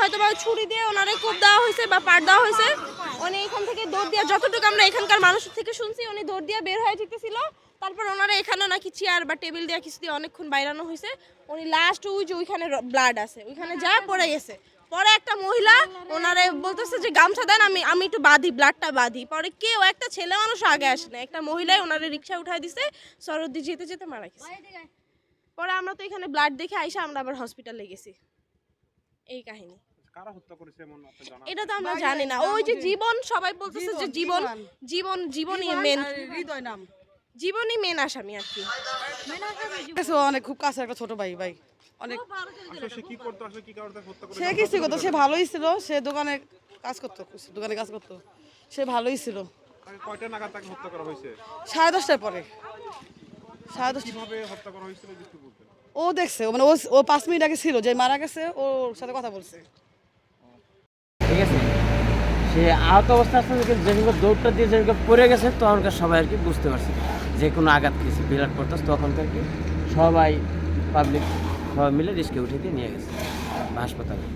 হয়তো বা ছুরি দিয়ে ওনারে কোপ দেওয়া হয়েছে বা পাট দেওয়া হয়েছে, উনি এখান থেকে দৌড় দিয়ে, যতটুকু আমরা এখানকার থেকে শুনছি, উনি দৌড় দিয়ে বের হয়ে যেতেছিল। তারপর ওনারা এখানে নাকি চেয়ার বা টেবিল দিয়ে কিছু দিয়ে অনেকক্ষণ বাইরানো হয়েছে। উনি লাস্ট ওই যে ওইখানে ব্লাড আছে, ওইখানে যা পড়ে গেছে। পরে একটা মহিলা ওনারে বলতেছে যে, গামছা দেন, আমি আমি একটু বাঁধি ব্লাডটা বাঁধি। পরে কেউ, একটা ছেলে মানুষ আগে আসে না একটা মহিলাই ওনারে রিক্সা উঠাই দিছে, সরদি যেতে যেতে মারা গেছে। পরে আমরা তো এখানে ব্লাড দেখে আইসা আমরা আবার হসপিটালে গেছি। এই কাহিনী। কারা হত্যা করেছে এমন আপনার জানা এটা তো আমরা জানি না। ওই যে জীবন সবাই বলতেছে যে জীবন জীবন জীবনই মেন হৃদয় নাম। জীবনই মেন আসামি আর কি। অনেক খুব কাছে একটা ছোট ভাই ভাই। অনেক সে কি করতো? আসলে কি কারণে হত্যা করেছে? সে কিছু করতো সে ভালোই ছিল। সে দোকানে কাজ করতো দোকানে কাজ করতো। সে ভালোই ছিল। কয়টা নাগাদ তাকে হত্যা করা হয়েছে? সাড়ে দশটার পরে। ও দেখছে মানে ও ও পাঁচ মিনিট আগে ছিল যে মারা গেছে ওর সাথে কথা বলছে। ঠিক আছে। সে আহত অবস্থা আছে যেদিনকে দৌড়টা দিয়ে যেদিনকে পড়ে গেছে তখনকার সবাই আর কি বুঝতে পারছে। যে কোনো আঘাত খেয়েছে বিরাট পড়তাস তখনকার কি সবাই পাবলিক সবাই মিলে রিস্কে উঠে দিয়ে নিয়ে গেছে হাসপাতালে।